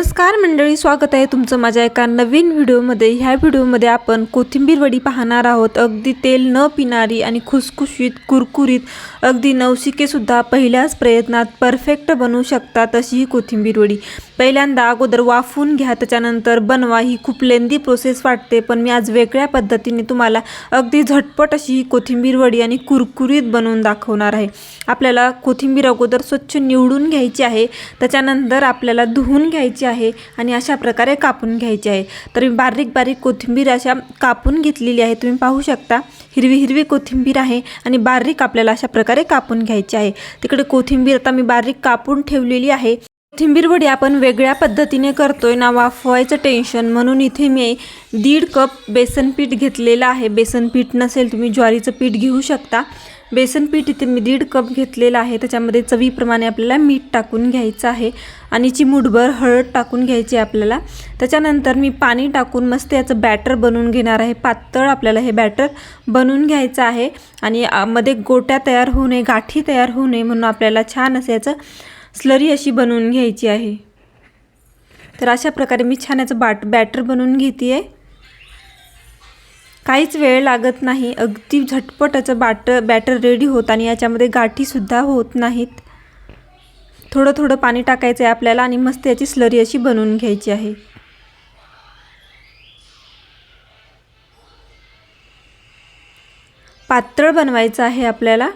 नमस्कार मंडळी स्वागत आहे तुमचं माझ्या एका नवीन व्हिडिओमध्ये. ह्या व्हिडिओमध्ये आपण कोथिंबीर वडी पाहणार आहोत. अगदी तेल न पिणारी आणि खुसखुशीत कुरकुरीत अगदी नवशिकेसुद्धा पहिल्याच प्रयत्नात परफेक्ट बनवू शकतात अशी ही कोथिंबीर वडी. पहिल्यांदा अगोदर वाफून घ्या त्याच्यानंतर बनवा. ही खूप लेंदी प्रोसेस वाटते पण मी आज वेगळ्या पद्धतीने तुम्हाला अगदी झटपट अशी ही कोथिंबीर वडी आणि कुरकुरीत बनवून दाखवणार आहे. आपल्याला कोथिंबीर अगोदर स्वच्छ निवडून घ्यायची आहे त्याच्यानंतर आपल्याला धुवून घ्यायची आहे आणि अशा प्रकारे कापून घ्यायची आहे. तर मी बारीक बारीक कोथिंबीर अशा कापून घेतलेली आहे. तुम्ही पाहू शकता हिरवी हिरवी कोथिंबीर आहे आणि बारीक आपल्याला अशा प्रकारे कापून घ्यायची आहे. तिकडे कोथिंबीर आता मी बारीक कापून ठेवलेली आहे. कोथिंबीर वडी आपण वेगळ्या पद्धतीने करतोय. ना वाफवायचं टेन्शन म्हणून इथे मी दीड कप बेसन पीठ घेतलेलं आहे. बेसन पीठ नसेल तुम्ही ज्वारीचं पीठ घेऊ शकता. बेसन पीठ इथे मी दीड कप घेतलेलं आहे. त्याच्यामध्ये चवीप्रमाणे आपल्याला मीठ टाकून घ्यायचं आहे आणि चिमूटभर हळद टाकून घ्यायची आहे आपल्याला. त्याच्यानंतर मी पाणी टाकून मस्त याचं बॅटर बनवून घेणार आहे. पातळ आपल्याला हे बॅटर बनवून घ्यायचं आहे आणि मध्ये गोट्या तयार होऊ नये गाठी तयार होऊ नये म्हणून आपल्याला छान असं याचं स्लरी अशी बनवून घ्यायची आहे. तर अशा प्रकारे मी छान याचं बाट बॅटर बनवून घेते आहे काहीच वेळ लागत नाही. अगदी झटपट याचं बाट बॅटर रेडी होत आणि याच्यामध्ये गाठीसुद्धा होत नाहीत. थोडं थोडं पाणी टाकायचं आहे आपल्याला आणि मस्त याची स्लरी अशी बनवून घ्यायची आहे. पातळ बनवायचं आहे आपल्याला.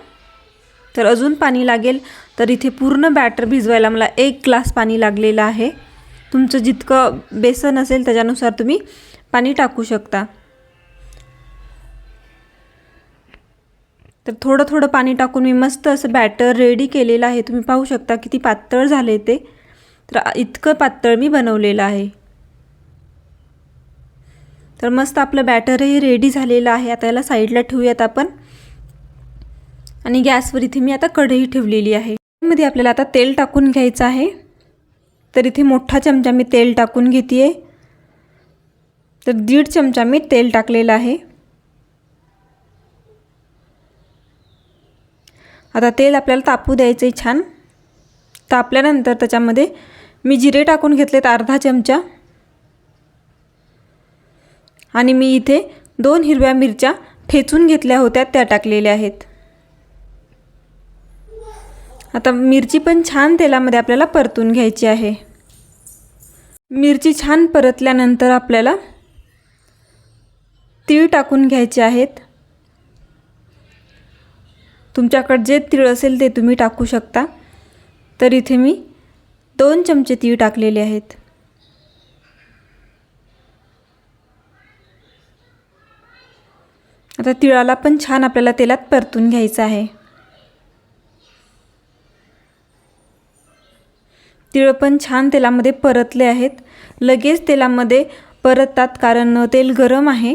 तर अजून पाणी लागेल. तर इथे पूर्ण बॅटर भिजवायला मला एक ग्लास पाणी लागलेलं आहे. तुमचं जितकं बेसन असेल त्याच्यानुसार तुम्ही पाणी टाकू शकता. तर थोडं थोडं पाणी टाकून मी मस्त असं बॅटर रेडी केलेलं आहे. तुम्ही पाहू शकता किती पातळ झाले ते. तर इतकं पातळ मी बनवलेलं आहे. तर मस्त आपलं बॅटरही रेडी झालेलं आहे. आता याला साईडला ठेवूयात आपण. आणि गॅसवर इथे मी आता कढई ठेवलेली आहे. मध्ये आपल्याला आता तेल टाकून घ्यायचं आहे. तर इथे मोठा चमचा मी तेल टाकून घेते आहे तर दीड चमचा मी तेल टाकलेलं आहे. आता तेल आपल्याला तापू द्यायचं आहे छान. तापल्यानंतर त्याच्यामध्ये मी जिरे टाकून घेतलेत अर्धा चमचा. आणि मी इथे दोन हिरव्या मिरच्या ठेचून घेतल्या होत्या त्या टाकलेल्या आहेत. आता मिरची पण छान तेलामध्ये आपल्याला परतून घ्यायची आहे. मिरची छान परतल्यानंतर आपल्याला तीळ टाकून घ्यायचे आहेत. तुमच्याकडे जे तीळ असेल ते तुम्ही टाकू शकता. तर इथे मी दोन चमचे तीळ टाकलेले आहेत. आता तिळाला पण छान आपल्याला तेलात परतून घ्यायचं आहे. तिळ पण छान तेलामध्ये परतले आहेत. लगेच तेलामध्ये परततात कारण तेल गरम आहे.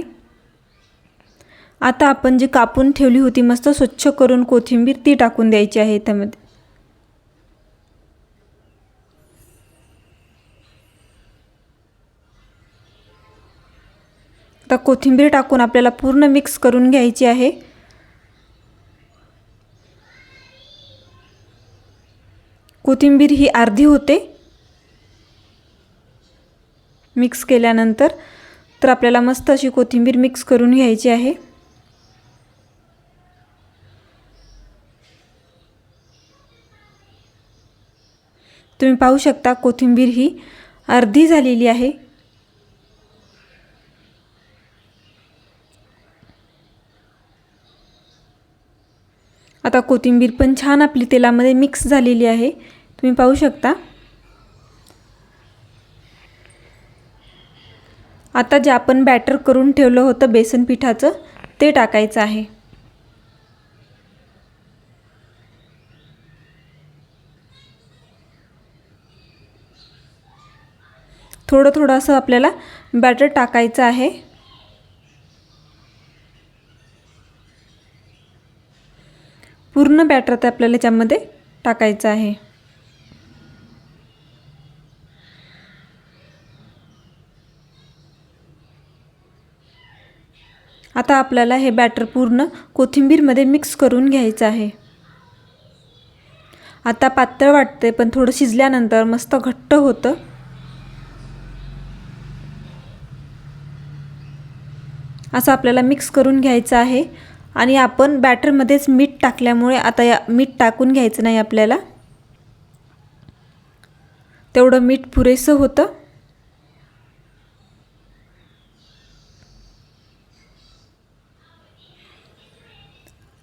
आता आपण जी कापून ठेवली होती मस्त स्वच्छ करून कोथिंबीर ती टाकून द्यायची आहे त्यामध्ये. आता कोथिंबीर टाकून आपल्याला पूर्ण मिक्स करून घ्यायची आहे. कोथिंबीर ही अर्धी होते. मिक्स केल्यानंतर तर आपल्याला मस्त अशी कोथिंबीर मिक्स करून घ्यायची आहे. तुम्ही पाहू शकता कोथिंबीर ही अर्धी झालेली आहे. आता कोथिंबीर पण छान आपली तेलामध्ये मिक्स झालेली आहे. तुम्ही पाहू शकता. आता जे आपण बॅटर करून ठेवलं होतं बेसन पिठाचं ते टाकायचं आहे. थोडं थोडं असं आपल्याला बॅटर टाकायचं आहे. पूर्ण बॅटर ते आपल्याला याच्यामध्ये टाकायचं आहे. आता आपल्याला हे बॅटर पूर्ण कोथिंबीरमध्ये मिक्स करून घ्यायचं आहे. आता पातळ वाटते पण थोडं शिजल्यानंतर मस्त घट्ट होतं. असं आपल्याला मिक्स करून घ्यायचं आहे. आणि आपण बॅटरमध्येच मीठ टाकल्यामुळे आता या मीठ टाकून घ्यायचं नाही आपल्याला. तेवढं मीठ पुरेसं होतं.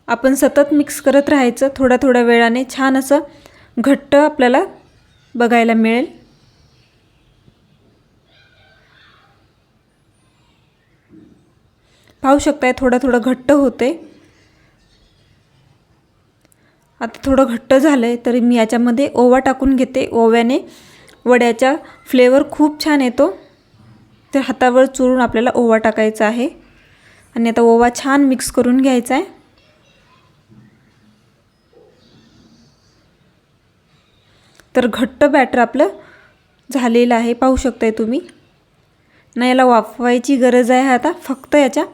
आपण सतत मिक्स करत राहायचं थोड्या थोड्या वेळाने छान असं घट्ट आपल्याला बघायला मिळेल. पाहू शकताय थोडं थोडं घट्ट होते आता थोडं घट्ट झालं आहे तरी मी याच्यामध्ये ओवा टाकून घेते. ओव्याने वड्याचा फ्लेवर खूप छान येतो. तर हातावर चुरून आपल्याला ओवा टाकायचा आहे. आणि आता ओवा छान मिक्स करून घ्यायचा आहे. तर घट्ट बॅटर आपलं झालेलं आहे. पाहू शकताय तुम्ही. ना याला वाफवायची गरज आहे आता. फक्त याच्या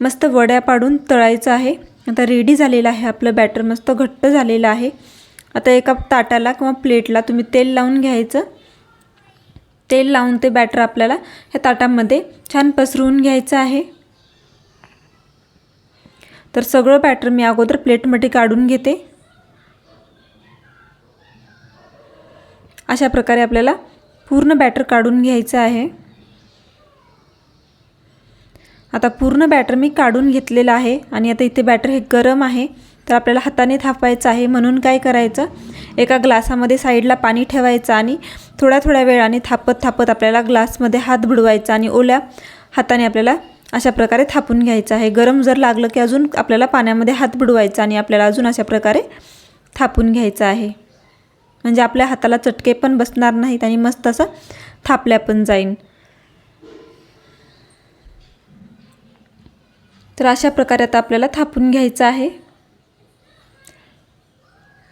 मस्त वड्या पाडून तळायचं आहे. आता रेडी झालेलं आहे आपलं बॅटर मस्त घट्ट झालेलं आहे. आता एका ताटाला किंवा प्लेटला तुम्ही तेल लावून घ्यायचं. तेल लावून ते बॅटर आपल्याला ह्या ताटामध्ये छान पसरवून घ्यायचं आहे. तर सगळं बॅटर मी अगोदर प्लेटमध्ये काढून घेते. अशा प्रकारे आपल्याला पूर्ण बॅटर काढून घ्यायचं आहे. आता पूर्ण बॅटर मी काढून घेतलेलं आहे आणि आता इथे बॅटर हे गरम आहे. तर आपल्याला हाताने थापायचं आहे म्हणून काय करायचं? एका ग्लासामध्ये साईडला पाणी ठेवायचं आणि थोड्या थोड्या वेळाने थापत थापत आपल्याला ग्लासमध्ये हात बुडवायचा आणि ओल्या हाताने आपल्याला अशा प्रकारे थापून घ्यायचं आहे. गरम जर लागलं की अजून आपल्याला पाण्यामध्ये हात बुडवायचा आणि आपल्याला अजून अशा प्रकारे थापून घ्यायचं आहे. म्हणजे आपल्या हाताला चटके पण बसणार नाहीत आणि मस्त असं थापल्या पण जाईन. तर अशा प्रकारे आता आपल्याला थापून घ्यायचं आहे.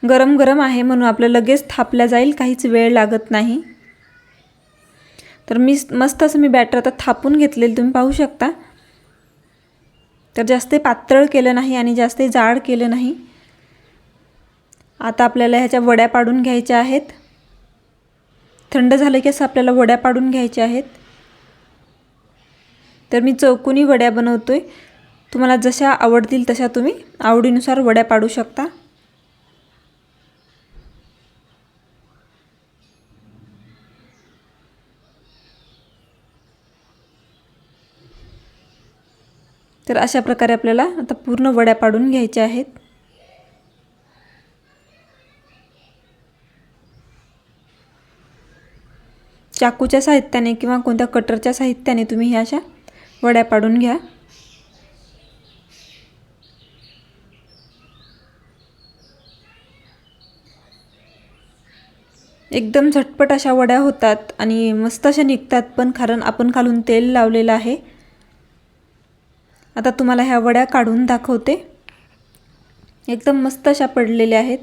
गरम गरम आहे म्हणून आपलं लगेच थापल्या जाईल काहीच वेळ लागत नाही. तर मी मस्त असं मी बॅटर आता थापून घेतलेलं तुम्ही पाहू शकता. तर जास्त पातळ केलं नाही आणि जास्त जाड केलं नाही. आता आपल्याला ह्याच्या वड्या पाडून घ्यायच्या आहेत. थंड झालं की असं आपल्याला वड्या पाडून घ्यायच्या आहेत. तर मी चौकोनी वड्या बनवतो आहे तुम्हाला जशा आवडतील तशा तुम्ही आवडीनुसार वड्या पाडू शकता. तर अशा प्रकारे आपल्याला आता पूर्ण वड्या पाडून घ्यायच्या आहेत. चाकूच्या साहित्याने किंवा कोणत्या कटरच्या साहित्याने तुम्ही ह्या अशा वड्या पाडून घ्या. एकदम झटपट अशा वड्या होतात आणि मस्त अशा निघतात पण कारण आपण खालून तेल लावलेलं आहे. आता तुम्हाला ह्या वड्या काढून दाखवते. एकदम मस्त अशा पडलेल्या आहेत.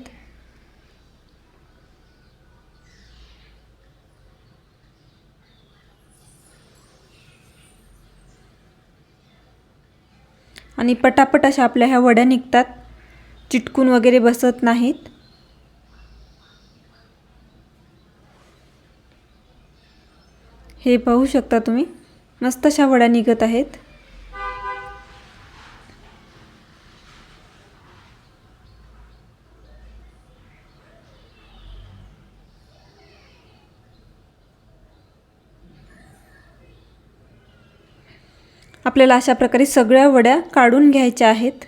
आणि पटापट अशा आपल्या ह्या वड्या निघतात. चिटकून वगैरे बसत नाहीत. हे पाहू शकता तुम्ही. मस्त अशा वड्या निघत आहेत. आपल्याला अशा प्रकारे सगळ्या वड्या काढून घ्यायच्या आहेत.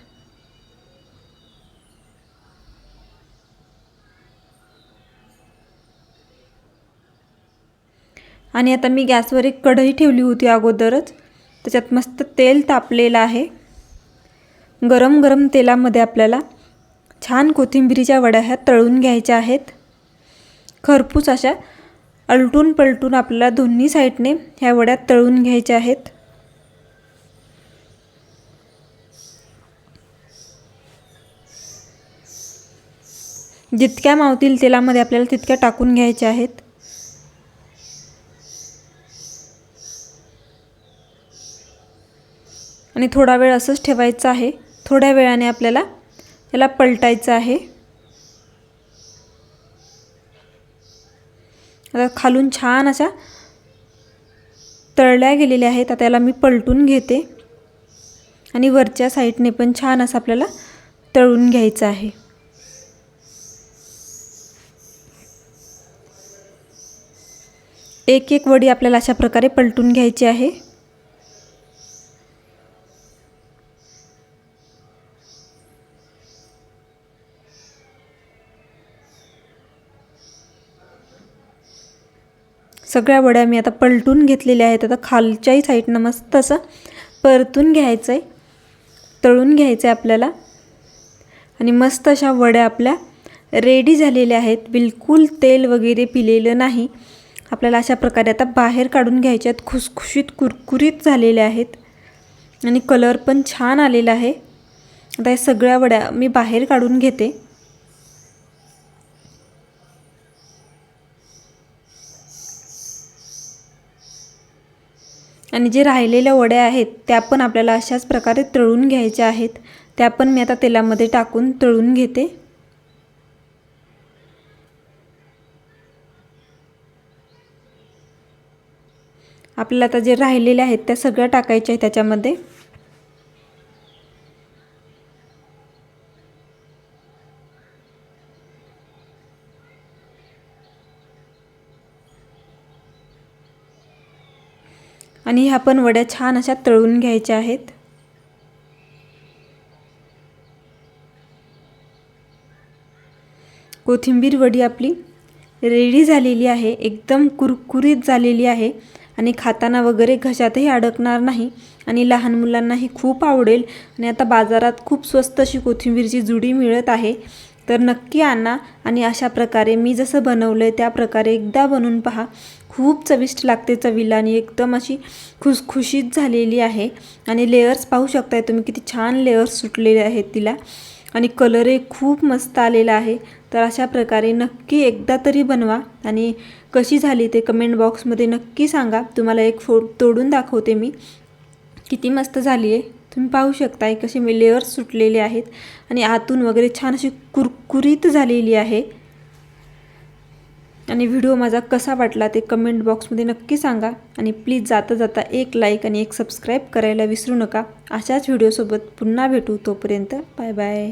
आणि आता मी गॅसवर एक कढई ठेवली होती अगोदरच. त्याच्यात मस्त तेल तापलेलं आहे. गरम गरम तेलामध्ये आपल्याला छान कोथिंबिरीच्या वड्या ह्या तळून घ्यायच्या आहेत. खरपूस अशा अलटून पलटून आपल्याला दोन्ही साईडने ह्या वड्या तळून घ्यायच्या आहेत. जितक्या मावतील तेलामध्ये आपल्याला तितक्या टाकून घ्यायच्या आहेत. आणि थोडा वेळ असंच ठेवायचं आहे. थोड्या वेळाने आपल्याला याला पलटायचं आहे. आता खालून छान अशा तळल्या गेलेल्या आहेत. आता याला मी पलटून घेते. आणि वरच्या साईडने पण छान असं आपल्याला तळून घ्यायचं आहे. एक एक वडी आपल्याला अशा प्रकारे पलटून घ्यायची आहे. सगळ्या वड्या मी आता पलटून घेतलेल्या आहेत. आता खालच्याही साईडनं मस्त असं परतून घ्यायचं आहे तळून घ्यायचं आहे आपल्याला. आणि मस्त अशा वड्या आपल्या रेडी झालेल्या आहेत. बिलकुल तेल वगैरे पिलेलं नाही. आपल्याला अशा प्रकारे आता बाहेर काढून घ्यायच्या आहेत. खुसखुशीत कुरकुरीत झालेल्या आहेत. आणि कलर पण छान आलेला आहे. आता या सगळ्या वड्या मी बाहेर काढून घेते. आणि जे राहिलेल्या वड्या आहेत त्या पण आपल्याला अशाच प्रकारे तळून घ्यायच्या आहेत. त्या पण मी आता तेलामध्ये टाकून तळून घेते. आपल्याला आता जे राहिलेले आहेत त्या सगळ्या टाकायच्या आहेत त्याच्यामध्ये. आणि ह्या पण वड्या छान अशा तळून घ्यायच्या आहेत. कोथिंबीर वडी आपली रेडी झालेली आहे एकदम कुरकुरीत झालेली आहे. आणि खाताना वगैरे घशातही अडकणार नाही. आणि लहान मुलांनाही खूप आवडेल. आणि आता बाजारात खूप स्वस्त अशी कोथिंबीरची जुडी मिळत आहे. तर नक्की आणा आणि अशा प्रकारे मी जसं बनवलं आहे त्या प्रकारे एकदा बनवून पहा. खूप चविष्ट लागते चवीला आणि एकदम अशी खुसखुशीत झालेली आहे. आणि लेअर्स पाहू शकताय तुम्ही किती छान लेअर्स सुटलेले आहेत तिला. आणि कलरही खूप मस्त आलेला आहे. तर अशा प्रकारे नक्की एकदा तरी बनवा आणि कशी झाली ते कमेंट बॉक्समध्ये नक्की सांगा. तुम्हाला एक फो तोडून दाखवते मी. किती मस्त झाली आहे. तुम्ही पाहू शकताय कसे मी लेअर्स सुटलेले आहेत आणि आतून वगैरे छान अशी कुरकुरीत झालेली आहे. आणि व्हिडिओ माझा कसा वाटला ते कमेंट बॉक्समध्ये नक्की सांगा. आणि प्लीज जाता जाता एक लाईक आणि एक सबस्क्राईब करायला विसरू नका. अशाच व्हिडिओसोबत पुन्हा भेटू तोपर्यंत. Bye bye